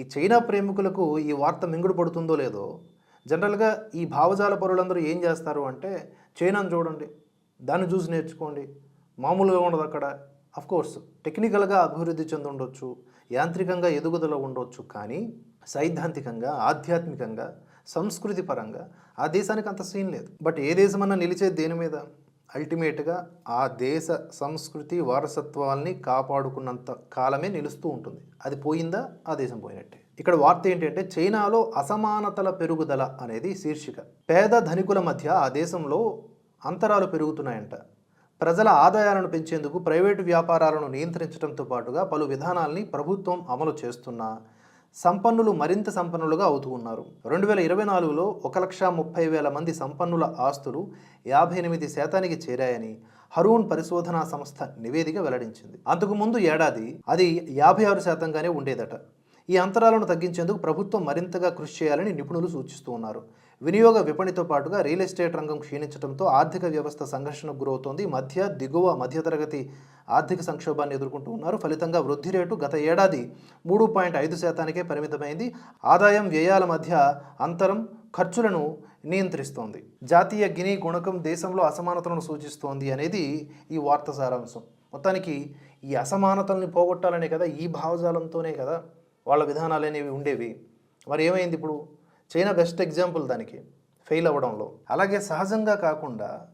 ఈ చైనా ప్రేమికులకు ఈ వార్త మింగుడు పడుతుందో లేదో జనరల్గా ఈ భావజాల పరులందరూ ఏం చేస్తారు అంటే చైనాను చూడండి దాన్ని చూసి నేర్చుకోండి. మామూలుగా ఉండదు అక్కడ. కోర్స్ టెక్నికల్గా అభివృద్ధి చెంది ఉండొచ్చు యాంత్రికంగా ఎదుగుదల ఉండొచ్చు కానీ సైద్ధాంతికంగా ఆధ్యాత్మికంగా సంస్కృతి పరంగా ఆ దేశానికి అంత సీన్ లేదు. బట్ ఏ దేశమన్నా నిలిచేది దేని మీద? అల్టిమేట్గా ఆ దేశ సంస్కృతి వారసత్వాల్ని కాపాడుకున్నంత కాలమే నిలుస్తూ ఉంటుంది. అది పోయిందా? ఆ దేశం పోయినట్టే. ఇక్కడ వార్త ఏంటంటే చైనాలో అసమానతల పెరుగుదల అనేది శీర్షిక. పేద ధనికుల మధ్య ఆ దేశంలో అంతరాలు పెరుగుతున్నాయంట. ప్రజల ఆదాయాలను పెంచేందుకు ప్రైవేటు వ్యాపారాలను నియంత్రించడంతో పాటుగా పలు విధానాల్ని ప్రభుత్వం అమలు చేస్తున్నా సంపన్నులు మరింత సంపన్నులుగా అవుతూ ఉన్నారు. రెండు వేల ఇరవై నాలుగులో ఒక లక్ష ముప్పై వేల మంది సంపన్నుల ఆస్తులు యాభై ఎనిమిది శాతానికి చేరాయని హరూన్ పరిశోధనా సంస్థ నివేదిక వెల్లడించింది. అంతకుముందు ఏడాది అది యాభై ఆరు శాతంగానే ఉండేదట. ఈ అంతరాలను తగ్గించేందుకు ప్రభుత్వం మరింతగా కృషి చేయాలని నిపుణులు సూచిస్తూ ఉన్నారు. వినియోగ విపణితో పాటుగా రియల్ ఎస్టేట్ రంగం క్షీణించడంతో ఆర్థిక వ్యవస్థ సంఘర్షణకు గురవుతోంది. మధ్య దిగువ మధ్యతరగతి ఆర్థిక సంక్షోభాన్ని ఎదుర్కొంటూ ఉన్నారు. ఫలితంగా వృద్ధి రేటు గత ఏడాది మూడు పాయింట్ ఐదు శాతానికే పరిమితమైంది. ఆదాయం వ్యయాల మధ్య అంతరం ఖర్చులను నియంత్రిస్తోంది. జాతీయ గిని గుణకం దేశంలో అసమానతలను సూచిస్తోంది అనేది ఈ వార్త సారాంశం. మొత్తానికి ఈ అసమానతల్ని పోగొట్టాలనే కదా ఈ భావజాలంతోనే కదా వాళ్ళ విధానాలు అనేవి ఉండేవి. మరి ఏమైంది ఇప్పుడు? చైనా బెస్ట్ ఎగ్జాంపుల్ దానికి. ఫెయిల్ అవ్వడంలో. అలాగే సహజంగా కాకుండా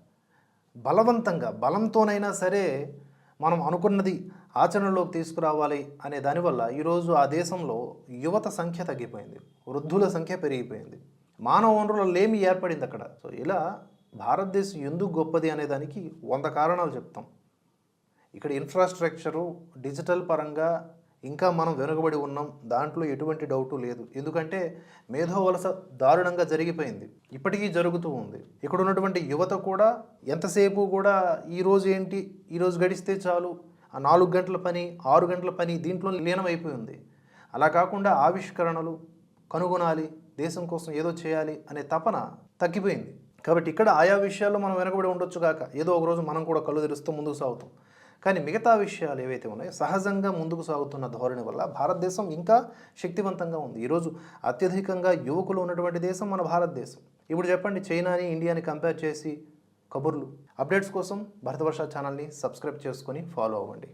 బలవంతంగా బలంతోనైనా సరే మనం అనుకున్నది ఆచరణలోకి తీసుకురావాలి అనే దానివల్ల ఈరోజు ఆ దేశంలో యువత సంఖ్య తగ్గిపోయింది. వృద్ధుల సంఖ్య పెరిగిపోయింది. మానవ వనరుల లేమి ఏర్పడింది అక్కడ. సో ఇలా భారతదేశం ఎందుకు గొప్పది అనే దానికి వంద కారణాలు చెప్తాం. ఇక్కడ ఇన్ఫ్రాస్ట్రక్చరు డిజిటల్ పరంగా ఇంకా మనం వెనుకబడి ఉన్నాం దాంట్లో ఎటువంటి డౌటు లేదు. ఎందుకంటే మేధో వలస దారుణంగా జరిగిపోయింది. ఇప్పటికీ జరుగుతూ ఉంది. ఇక్కడ ఉన్నటువంటి యువత కూడా ఎంతసేపు కూడా ఈరోజు ఏంటి ఈరోజు గడిస్తే చాలు ఆ నాలుగు గంటల పని ఆరు గంటల పని దీంట్లో లీనమైపోయింది. అలా కాకుండా ఆవిష్కరణలు కనుగొనాలి దేశం కోసం ఏదో చేయాలి అనే తపన తగ్గిపోయింది. కాబట్టి ఇక్కడ ఆయా విషయాల్లో మనం వెనకబడి ఉండొచ్చు కాక ఏదో ఒక రోజు మనం కూడా కళ్ళు తెరుస్తూ ముందుకు సాగుతాం. కానీ మిగతా విషయాలు ఏవైతే ఉన్నాయో సహజంగా ముందుకు సాగుతున్న ధోరణి వల్ల భారతదేశం ఇంకా శక్తివంతంగా ఉంది. ఈరోజు అత్యధికంగా యువకులు ఉన్నటువంటి దేశం మన భారతదేశం. ఇప్పుడు చెప్పండి చైనాని ఇండియాని కంపేర్ చేసి కబుర్లు. అప్డేట్స్ కోసం భరతవర్ష ఛానల్ని సబ్స్క్రైబ్ చేసుకొని ఫాలో అవ్వండి.